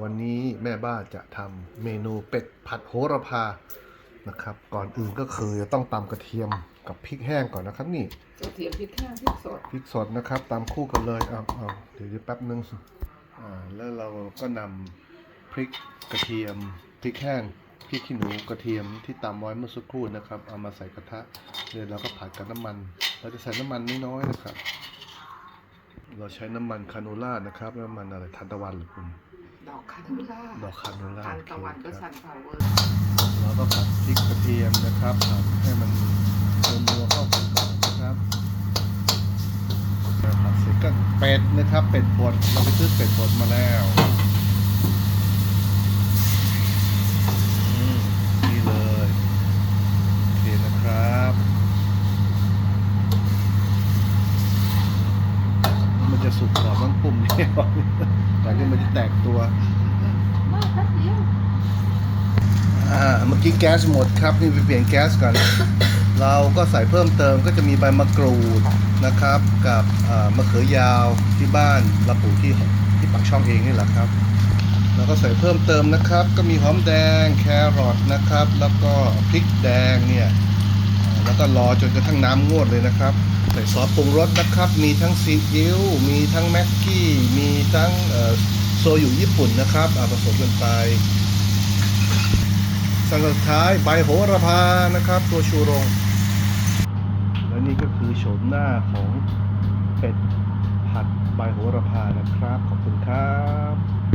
วันนี้แม่บ้านจะทำเมนูเป็ดผัดโหระพานะครับ ก่อนอื่นก็คือจะต้องตำกระเทียมกับพริกแห้งก่อนนะครับนี่กระเทียมพริกแห้งพริกสดพริกสดนะครับตามคู่กันเลยเอาเอาเดี๋ยวเดี๋ยวแป๊บนึงอ่าแล้วเราก็นำพริกกระเทียมพริกแห้งพริกขี้หนูกระเทียมที่ตำไว้เมื่อสักครู่นะครับ เอามาใส่กระทะเดี๋ยวเราก็ผัดกับน้ำมัน เราจะใส่น้ำมันน้อยๆนะครับ เราใช้น้ำมันคาโนล่านะครับ น้ำมันอะไรทานตะวันหรือคุณ ดอกคานูล่าดอกคาโนล่าทานโอเคตะวันก็คซัรับนฟลาวเวอร์เราก็ผัดพริกกระเทียมนะครับผัดให้มันนัวๆเข้ากันก่อนนะครับผัดเสร็จก็เป็ดนะครับ เป็ดบดเราไปซื้อเป็ดบดมาแล้วอืมนี่เลยโอเคนะครับ มัน จะสุกกรอบต้องปุ่มเนี่ยแต่นี่มันจะแตกตัวมากครับเดียวอ่าเมื่อกี้แก๊สหมดครับ นี่ไปเปลี่ยนแก๊สก่อน เราก็ใส่เพิ่มเติมก็จะมีใบมะกรูดนะครับ กับอ่ามะเขือยาวที่บ้านเราปลูกที่ที่ปากช่องเองนี่แหละครับ แล้วก็ใส่เพิ่มเติมนะครับ ก็มีหอมแดงแครอทนะครับ แล้วก็พริกแดงเนี่ยอ่าแล้วก็รอจนกระทั่งน้ำงวดเลยนะครับ ใส่ซอสปรุงรสนะครับ มีทั้งซีอิ๊ว มีทั้งแม็กกี้ มีทั้งเอ่อโซยุญี่ปุ่นนะครับอ่าผสมกันไปสั่งสุดท้ายใบโหระพานะครับ ตัวชูโรง และนี่ก็คือโฉมหน้าของเป็ดผัดใบโหระพานะครับ ขอบคุณครับ